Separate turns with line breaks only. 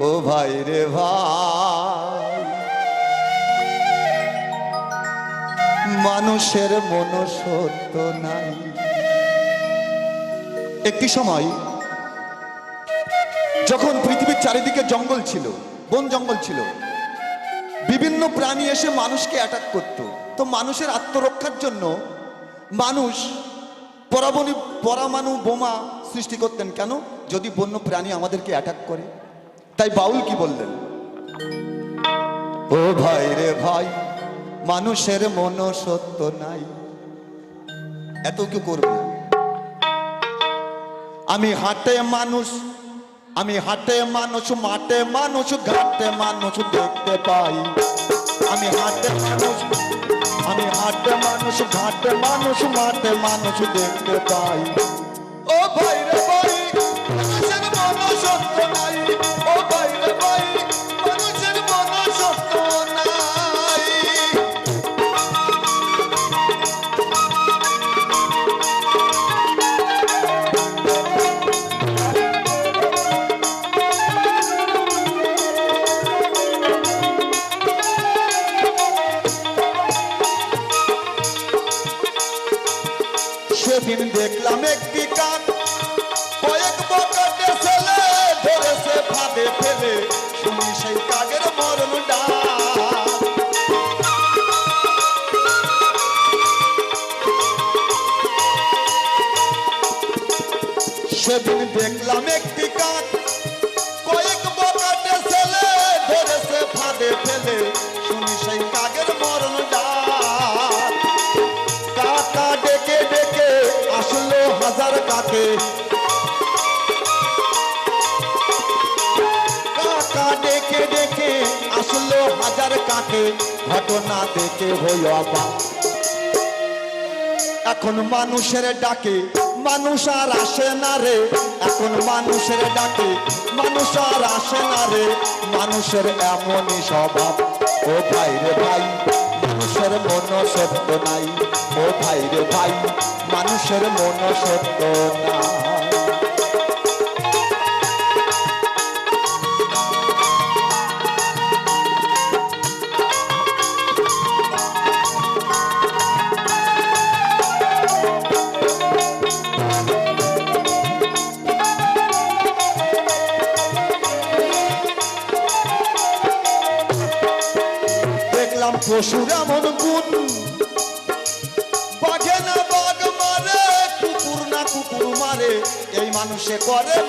ও ভাই রে ভাই। মানুষের মন সত্য নাই। একটি সময় যখন পৃথিবীর চারিদিকে জঙ্গল ছিল, বন জঙ্গল ছিল, বিভিন্ন প্রাণী এসে মানুষকে অ্যাটাক করত। তো মানুষের আত্মরক্ষার জন্য মানুষ পরাবনী পরামাণু বোমা সৃষ্টি করতেন। কেন? যদি বন্য প্রাণী আমাদেরকে অ্যাটাক করে তাই বাউল কি বললেন? ও ভাই রে ভাই, মানুষের মন সত্য নাই। এত কেউ করবে? আমি হাটে মানুষ, আমি হাটে মানুষ, মাঠে মানুষ, ঘাটে মানুষ দেখতে পাই। আমি হাটে মানুষ, আমি হাটে মানুষ, ঘাটে মানুষ, মাঠে মানুষ দেখতে পাই। ও ভাই রে ভাই, মানুষের মন সত্য নাই। সেদিন দেখলাম একটি কাক কয়েক বকাটে ছেলে ধরেছে ফাঁদে ফেলে। শুনি সেই কাকের মরণ সেদিন দেখলাম একটি কাক কয়েক বকাটে ছেলে ধরেছে ফাঁদে হাজার কাকা ডেকে ডেকে আসলো হাজার কাকে, ঘটনা দেখে হই অবাক। এখন মানুষের ডাকে, মানুষ আর আসে না রে। এখন মানুষের ডাকে, মানুষ আর আসে না রে। মানুষের এমনই স্বভাব। ও ভাই রে ভাই। মানুষের মন সত্য নাই। ও ভাই রে ভাই মানুষের মন সত্য নাই। পশুর এমন গুণ। বাঘে না বাঘ মারে কুকুর না কুকুর মারে এই মানুষে করে